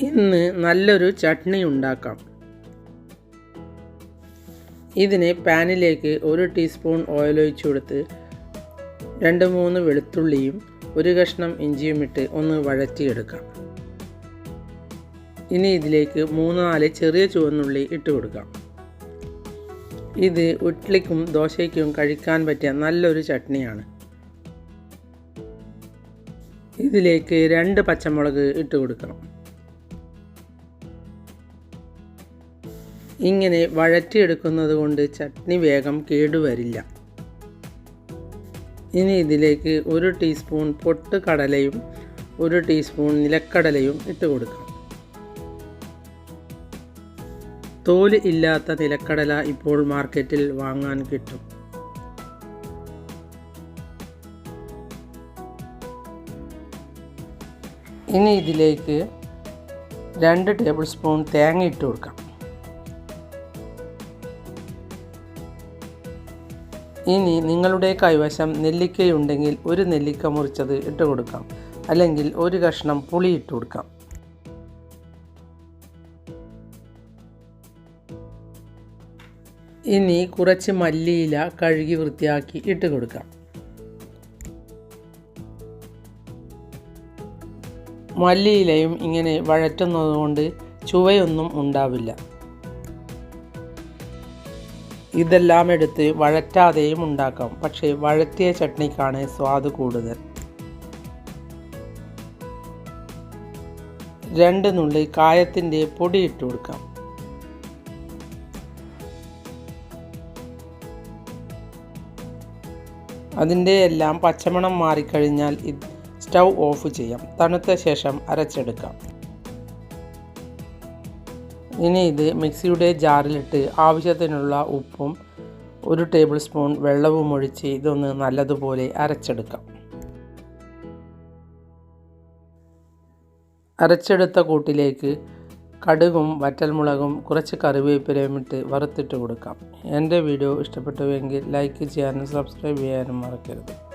ഇന്ന് നല്ലൊരു ചട്നി ഉണ്ടാക്കാം. ഇതിന് പാനിലേക്ക് ഒരു ടീസ്പൂൺ ഓയിൽ ഒഴിച്ചു കൊടുത്ത് രണ്ട് മൂന്ന് വെളുത്തുള്ളിയും ഒരു കഷ്ണം ഇഞ്ചിയും ഇട്ട് ഒന്ന് വഴറ്റിയെടുക്കാം. ഇനി ഇതിലേക്ക് മൂന്ന് നാല് ചെറിയ ചുവന്നുള്ളി ഇട്ട് കൊടുക്കാം. ഇത് ഇഡ്ലിക്കും ദോശയ്ക്കും കഴിക്കാൻ പറ്റിയ നല്ലൊരു ചട്നിയാണ്. ഇതിലേക്ക് രണ്ട് പച്ചമുളക് ഇട്ട് കൊടുക്കണം. ഇങ്ങനെ വഴറ്റിയെടുക്കുന്നത് കൊണ്ട് ചട്നി വേഗം കേടുവരില്ല. ഇനി ഇതിലേക്ക് ഒരു ടീസ്പൂൺ പൊട്ട് കടലയും ഒരു ടീസ്പൂൺ നിലക്കടലയും ഇട്ട് കൊടുക്കാം. തോൽ ഇല്ലാത്ത നിലക്കടല ഇപ്പോൾ മാർക്കറ്റിൽ വാങ്ങാൻ കിട്ടും. ഇനി ഇതിലേക്ക് രണ്ട് ടേബിൾ സ്പൂൺ തേങ്ങ ഇട്ട് കൊടുക്കാം. ഇനി നിങ്ങളുടെ കൈവശം നെല്ലിക്കയുണ്ടെങ്കിൽ ഒരു നെല്ലിക്ക മുറിച്ചത് ഇട്ട് കൊടുക്കാം. അല്ലെങ്കിൽ ഒരു കഷ്ണം പുളി ഇട്ട് കൊടുക്കാം. ഇനി കുറച്ച് മല്ലിയില കഴുകി വൃത്തിയാക്കി ഇട്ട് കൊടുക്കാം. മല്ലിയിലയും ഇങ്ങനെ വഴറ്റുന്നതുകൊണ്ട് ചുവയൊന്നും ഉണ്ടാവില്ല. ഇതെല്ലാം എടുത്ത് വഴറ്റാതെയും ഉണ്ടാക്കാം. പക്ഷേ വഴറ്റിയ ചട്നിക്കാണ് സ്വാദ് കൂടുതൽ. രണ്ട് നുള്ളി കായത്തിന്റെ പൊടി ഇട്ട് കൊടുക്കാം. അതിന്റെ എല്ലാം പച്ചമണം മാറിക്കഴിഞ്ഞാൽ സ്റ്റൗ ഓഫ് ചെയ്യാം. തണുത്ത ശേഷം അരച്ചെടുക്കാം. ഇനി ഇത് മിക്സിയുടെ ജാറിലിട്ട് ആവശ്യത്തിനുള്ള ഉപ്പും ഒരു ടേബിൾ സ്പൂൺ വെള്ളവും ഒഴിച്ച് ഇതൊന്ന് നല്ലതുപോലെ അരച്ചെടുക്കാം. അരച്ചെടുത്ത കൂട്ടിലേക്ക് കടുകും വറ്റൽമുളകും കുറച്ച് കറിവേപ്പിലയും ഇട്ട് വറുത്തിട്ട് കൊടുക്കാം. എന്റെ വീഡിയോ ഇഷ്ടപ്പെട്ടുവെങ്കിൽ ലൈക്ക് ചെയ്യാനും സബ്സ്ക്രൈബ് ചെയ്യാനും മറക്കരുത്.